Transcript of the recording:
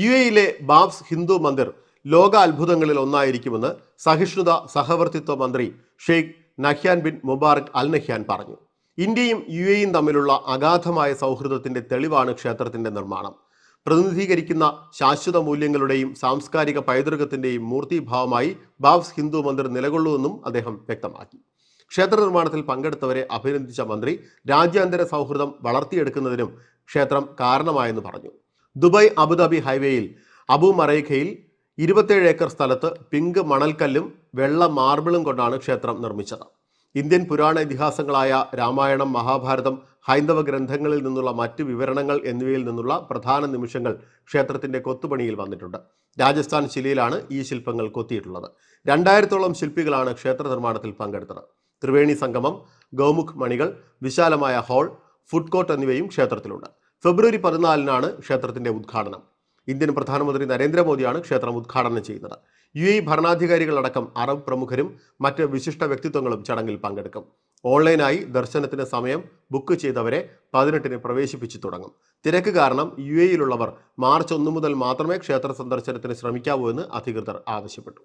U എയിലെ BAPS Hindu Mandir ലോക അത്ഭുതങ്ങളിൽ ഒന്നായിരിക്കുമെന്ന് സഹിഷ്ണുത സഹവർത്തിത്വ മന്ത്രി Sheikh Nahyan bin Mubarak Al Nahyan പറഞ്ഞു. ഇന്ത്യയും യു എയും തമ്മിലുള്ള അഗാധമായ സൗഹൃദത്തിന്റെ തെളിവാണ് ക്ഷേത്രത്തിന്റെ നിർമ്മാണം. പ്രതിനിധീകരിക്കുന്ന ശാശ്വത മൂല്യങ്ങളുടെയും സാംസ്കാരിക പൈതൃകത്തിന്റെയും മൂർത്തിഭാവമായി ബാബ്സ് ഹിന്ദു മന്ദിർ നിലകൊള്ളുമെന്നും അദ്ദേഹം വ്യക്തമാക്കി. ക്ഷേത്ര നിർമ്മാണത്തിൽ പങ്കെടുത്തവരെ അഭിനന്ദിച്ച മന്ത്രി രാജ്യാന്തര സൗഹൃദം വളർത്തിയെടുക്കുന്നതിനും ക്ഷേത്രം കാരണമായെന്ന് പറഞ്ഞു. ദുബായ് അബുദാബി ഹൈവേയിൽ അബു മറൈഖയിൽ ഇരുപത്തേഴ് ഏക്കർ സ്ഥലത്ത് പിങ്ക് മണൽക്കല്ലും വെള്ള മാർബിളും കൊണ്ടാണ് ക്ഷേത്രം നിർമ്മിച്ചത്. ഇന്ത്യൻ പുരാണ ഇതിഹാസങ്ങളായ രാമായണം മഹാഭാരതം ഹൈന്ദവ ഗ്രന്ഥങ്ങളിൽ നിന്നുള്ള മറ്റ് വിവരണങ്ങൾ എന്നിവയിൽ നിന്നുള്ള പ്രധാന നിമിഷങ്ങൾ ക്ഷേത്രത്തിന്റെ കൊത്തുപണിയിൽ വന്നിട്ടുണ്ട്. രാജസ്ഥാൻ ശിലയിലാണ് ഈ ശില്പങ്ങൾ കൊത്തിയിട്ടുള്ളത്. രണ്ടായിരത്തോളം ശില്പികളാണ് ക്ഷേത്ര നിർമ്മാണത്തിൽ പങ്കെടുത്തത്. ത്രിവേണി സംഗമം ഗൗമുഖ് മണികൾ വിശാലമായ ഹാൾ ഫുഡ് കോർട്ട് എന്നിവയും ക്ഷേത്രത്തിലുണ്ട്. ഫെബ്രുവരി പതിനാലിനാണ് ക്ഷേത്രത്തിന്റെ ഉദ്ഘാടനം. ഇന്ത്യൻ പ്രധാനമന്ത്രി നരേന്ദ്രമോദിയാണ് ക്ഷേത്രം ഉദ്ഘാടനം ചെയ്യുന്നത്. യു എ ഭരണാധികാരികളടക്കം അറബ് പ്രമുഖരും മറ്റ് വിശിഷ്ട വ്യക്തിത്വങ്ങളും ചടങ്ങിൽ പങ്കെടുക്കും. ഓൺലൈനായി ദർശനത്തിന് സമയം ബുക്ക് ചെയ്തവരെ പതിനെട്ടിന് പ്രവേശിപ്പിച്ചു തുടങ്ങും. തിരക്ക് കാരണം യു എയിലുള്ളവർ മാർച്ച് ഒന്ന് മുതൽ മാത്രമേ ക്ഷേത്ര സന്ദർശനത്തിന് ശ്രമിക്കാവൂ എന്ന് അധികൃതർ ആവശ്യപ്പെട്ടു.